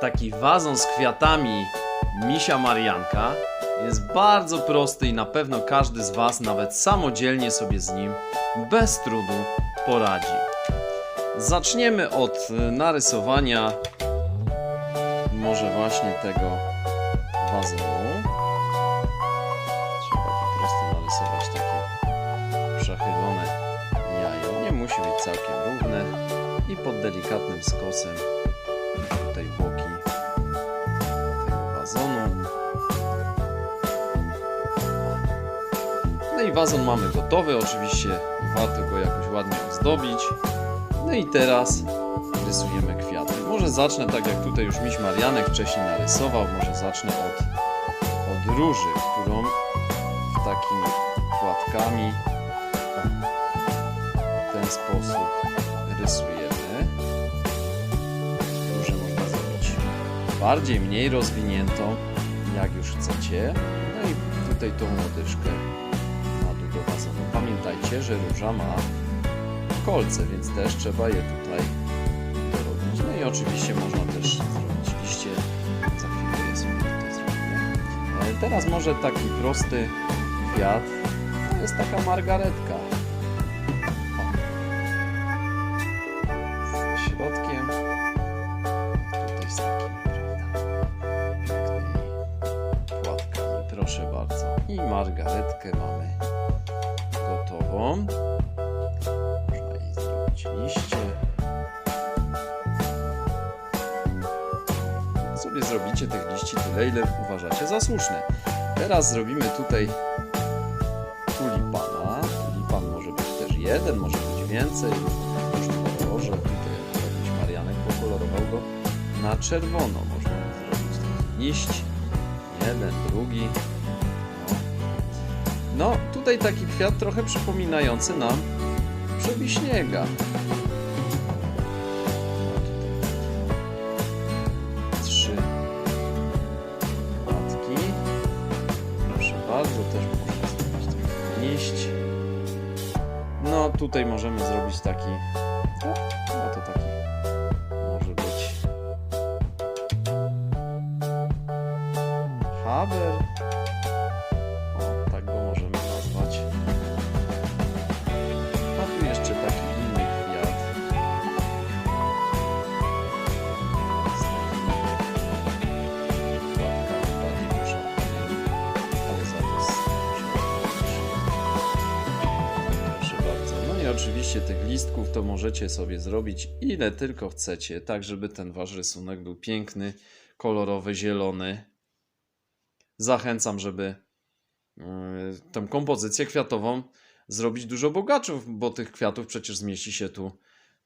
Taki wazon z kwiatami misia Marianka jest bardzo prosty i na pewno każdy z Was nawet samodzielnie sobie z nim bez trudu poradzi. Zaczniemy od y, narysowania może właśnie tego wazonu. Trzeba po prostu narysować takie przechylone jajo. Nie musi być całkiem równe i pod delikatnym skosem wazonu. No i wazon mamy gotowy, oczywiście warto go jakoś ładnie ozdobić. No i teraz rysujemy kwiaty. Może zacznę tak jak tutaj już miś Marianek wcześniej narysował, może zacznę od, od róży, którą w takimi płatkami w ten sposób rysujemy. Bardziej, mniej rozwiniętą, jak już chcecie. No i tutaj tą łodyżkę na wazonu. Pamiętajcie, że róża ma kolce, więc też trzeba je tutaj dorobić. No i oczywiście można też zrobić liście. Za chwilę je sobie tutaj zrobimy. E, Teraz może taki prosty kwiat. To jest taka margaretka. Margaretkę mamy gotową. Można jej zrobić liście. Sobie zrobicie tych liści tyle, ile uważacie za słuszne. Teraz zrobimy tutaj tulipana. Tulipan może być też jeden, może być więcej. Różnym kolorze. Tutaj robić Marianek pokolorował go na czerwono. Można zrobić taki liść. Jeden, drugi. No. Tutaj taki kwiat trochę przypominający nam przebiśniega. Trzy matki. Proszę bardzo, też można zrobić taki liść. No, tutaj możemy zrobić taki. No, to taki może być. Haber. Oczywiście tych listków to możecie sobie zrobić ile tylko chcecie, tak żeby ten wasz rysunek był piękny, kolorowy, zielony. Zachęcam, żeby yy, tę kompozycję kwiatową zrobić dużo bogaczów, bo tych kwiatów przecież zmieści się tu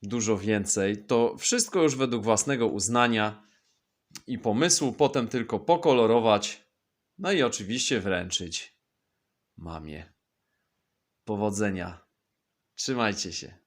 dużo więcej. To wszystko już według własnego uznania i pomysłu, potem tylko pokolorować, no i oczywiście wręczyć mamie. Powodzenia. Trzymajcie się.